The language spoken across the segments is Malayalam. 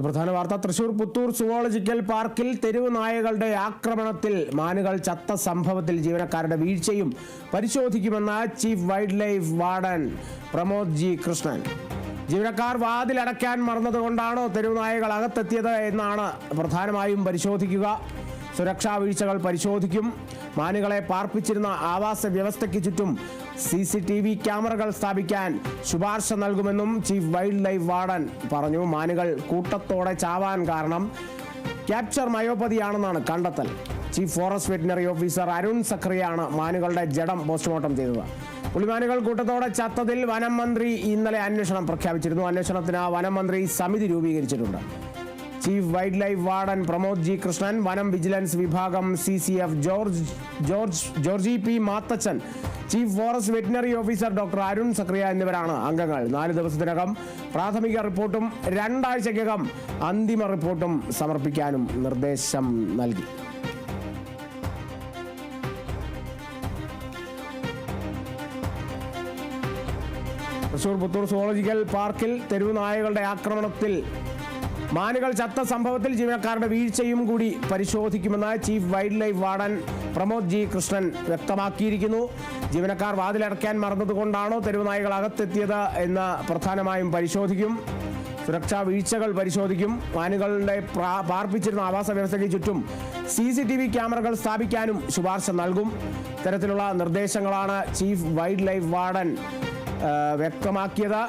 പ്രധാന വാർത്ത. തൃശൂർ പുത്തൂർ സുവോളജിക്കൽ പാർക്കിൽ തെരുവ് നായകളുടെ ആക്രമണത്തിൽ മാനുകൾ ചത്ത സംഭവത്തിൽ ജീവനക്കാരുടെ വീഴ്ചയും പരിശോധിക്കുമെന്ന് chief wild life warden Pramod G Krishnan. ജീവനക്കാർ വാതിലടയ്ക്കാൻ മറന്നതുകൊണ്ടാണോ തെരുവ് നായകൾ അകത്തെത്തിയത് എന്നാണ് പ്രധാനമായും പരിശോധിക്കുക. സുരക്ഷാ വീഴ്ചകൾ പരിശോധിക്കും. മാനുകളെ പാർപ്പിച്ചിരുന്ന ആവാസ വ്യവസ്ഥയ്ക്ക് ചുറ്റും സി സി ടി വി ക്യാമറകൾ സ്ഥാപിക്കാൻ ശുപാർശ നൽകുമെന്നും ചീഫ് വൈൽഡ് ലൈഫ് വാർഡൻ പറഞ്ഞു. മാനുകൾ കൂട്ടത്തോടെ ചാവാൻ കാരണം ക്യാപ്ചർ മയോപതിയാണെന്നാണ് കണ്ടെത്തൽ. Chief forest veterinary officer Arun സക്രിയാണ് മാനുകളുടെ ജഡം പോസ്റ്റ്മോർട്ടം ചെയ്തത്. പുളിമാനുകൾ കൂട്ടത്തോടെ ചത്തതിൽ വനം മന്ത്രി ഇന്നലെ അന്വേഷണം പ്രഖ്യാപിച്ചിരുന്നു. അന്വേഷണത്തിന് വനം മന്ത്രി സമിതി രൂപീകരിച്ചിട്ടുണ്ട്. Chief wild life warden Pramod G Krishnan വനം വിജിലൻസ് വിഭാഗം C C F George George Georgy P Mathachan chief forest veterinary officer doctor Arun Zacharia എന്നിവരാണ് അംഗങ്ങൾ. നാല് ദിവസത്തിനകം പ്രാഥമിക റിപ്പോർട്ടും രണ്ടാഴ്ചക്കകം അന്തിമ റിപ്പോർട്ടും സമർപ്പിക്കാനും നിർദ്ദേശം നൽകി. തൃശൂർ പുത്തൂർ സുവോളജിക്കൽ പാർക്കിൽ തെരുവുനായകളുടെ ആക്രമണത്തിൽ മാനുകൾ ചത്ത സംഭവത്തിൽ ജീവനക്കാരുടെ വീഴ്ചയും കൂടി പരിശോധിക്കുമെന്ന് chief wild life warden Pramod G Krishnan വ്യക്തമാക്കിയിരിക്കുന്നു. ജീവനക്കാർ വാതിലടയ്ക്കാൻ മറന്നതുകൊണ്ടാണോ തെരുവ് നായകൾ അകത്തെത്തിയത് എന്ന് പ്രധാനമായും പരിശോധിക്കും. സുരക്ഷാ വീഴ്ചകൾ പരിശോധിക്കും. മാനുകളുടെ പാർപ്പിച്ചിരുന്ന ആവാസ വ്യവസ്ഥയ്ക്ക് ചുറ്റും സി സി ടി വി ക്യാമറകൾ സ്ഥാപിക്കാനും ശുപാർശ നൽകും. ഇത്തരത്തിലുള്ള നിർദ്ദേശങ്ങളാണ് ചീഫ് വൈൽഡ് ലൈഫ് വാർഡൻ വ്യക്തമാക്കിയത്.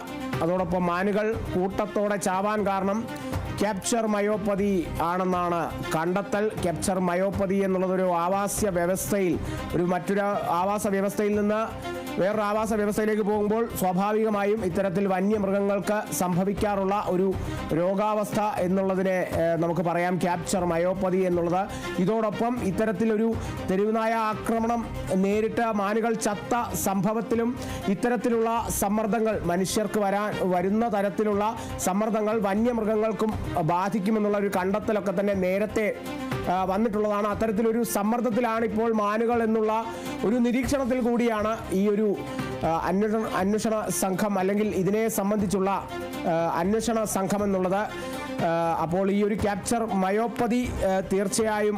അതോടൊപ്പം മാനുകൾ കൂട്ടത്തോടെ ചാവാൻ കാരണം ക്യാപ്ചർ മയോപ്പതി ആണെന്നാണ് കണ്ടെത്തൽ. ക്യാപ്ചർ മയോപ്പതി എന്നുള്ളതൊരു ആവാസ വ്യവസ്ഥയിൽ ഒരു മറ്റൊരു ആവാസ വ്യവസ്ഥയിൽ നിന്ന് വേറൊരു ആവാസ വ്യവസ്ഥയിലേക്ക് പോകുമ്പോൾ സ്വാഭാവികമായും ഇത്തരത്തിൽ വന്യമൃഗങ്ങൾക്ക് സംഭവിക്കാറുള്ള ഒരു രോഗാവസ്ഥ എന്നുള്ളതിനെ നമുക്ക് പറയാം. ക്യാപ്ചർ മയോപ്പതി എന്നുള്ളത്. ഇതോടൊപ്പം ഇത്തരത്തിലൊരു തെരുവുനായ ആക്രമണം നേരിട്ട മാനുകൾ ചത്ത സംഭവത്തിലും ഇത്തരത്തിലുള്ള സമ്മർദ്ദങ്ങൾ മനുഷ്യർക്ക് വരാൻ വരുന്ന തരത്തിലുള്ള സമ്മർദ്ദങ്ങൾ വന്യമൃഗങ്ങൾക്കും ബാധിക്കുമെന്നുള്ള ഒരു കണ്ടെത്തലൊക്കെ തന്നെ നേരത്തെ വന്നിട്ടുള്ളതാണ്. അത്തരത്തിലൊരു സമ്മർദ്ദത്തിലാണ് ഇപ്പോൾ മാനുകൾ എന്നുള്ള ഒരു നിരീക്ഷണത്തിൽ കൂടിയാണ് ഈ ഒരു അന്വേഷണ അന്വേഷണ സംഘം അല്ലെങ്കിൽ ഇതിനെ സംബന്ധിച്ചുള്ള അന്വേഷണ സംഘം എന്നുള്ളത്. അപ്പോൾ ഈ ഒരു ക്യാപ്ചർ മയോപ്പതി തീർച്ചയായും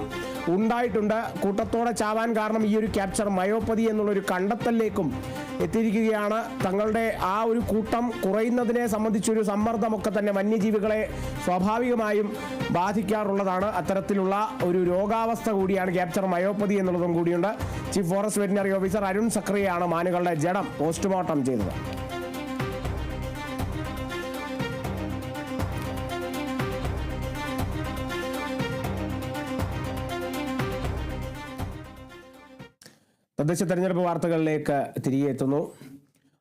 ഉണ്ടായിട്ടുണ്ട്. കൂട്ടത്തോടെ ചാവാൻ കാരണം ഈ ഒരു ക്യാപ്ചർ മയോപ്പതി എന്നുള്ളൊരു കണ്ടെത്തലിലേക്കും എത്തിയിരിക്കുകയാണ്. തങ്ങളുടെ ആ ഒരു കൂട്ടം കുറയുന്നതിനെ സംബന്ധിച്ചൊരു സമ്മർദ്ദമൊക്കെ തന്നെ വന്യജീവികളെ സ്വാഭാവികമായും ബാധിക്കാറുള്ളതാണ്. അത്തരത്തിലുള്ള ഒരു രോഗാവസ്ഥ കൂടിയാണ് ക്യാപ്ചർ മയോപ്പതി എന്നുള്ളതും കൂടിയുണ്ട്. Chief forest veterinary officer Arun സക്രിയാണ് മാനുകളുടെ ജഡം പോസ്റ്റ്മോർട്ടം ചെയ്തത്. തദ്ദേശ തെരഞ്ഞെടുപ്പ് വാർത്തകളിലേക്ക് തിരികെ എത്തുന്നു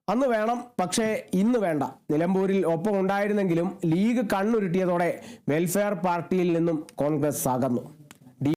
അന്ന് വേണം പക്ഷേ ഇന്ന് വേണ്ട. നിലമ്പൂരിൽ ഒപ്പം ഉണ്ടായിരുന്നെങ്കിലും ലീഗ് കണ്ണുരുട്ടിയതോടെ വെൽഫെയർ പാർട്ടിയിൽ നിന്നും കോൺഗ്രസ് അകന്നു.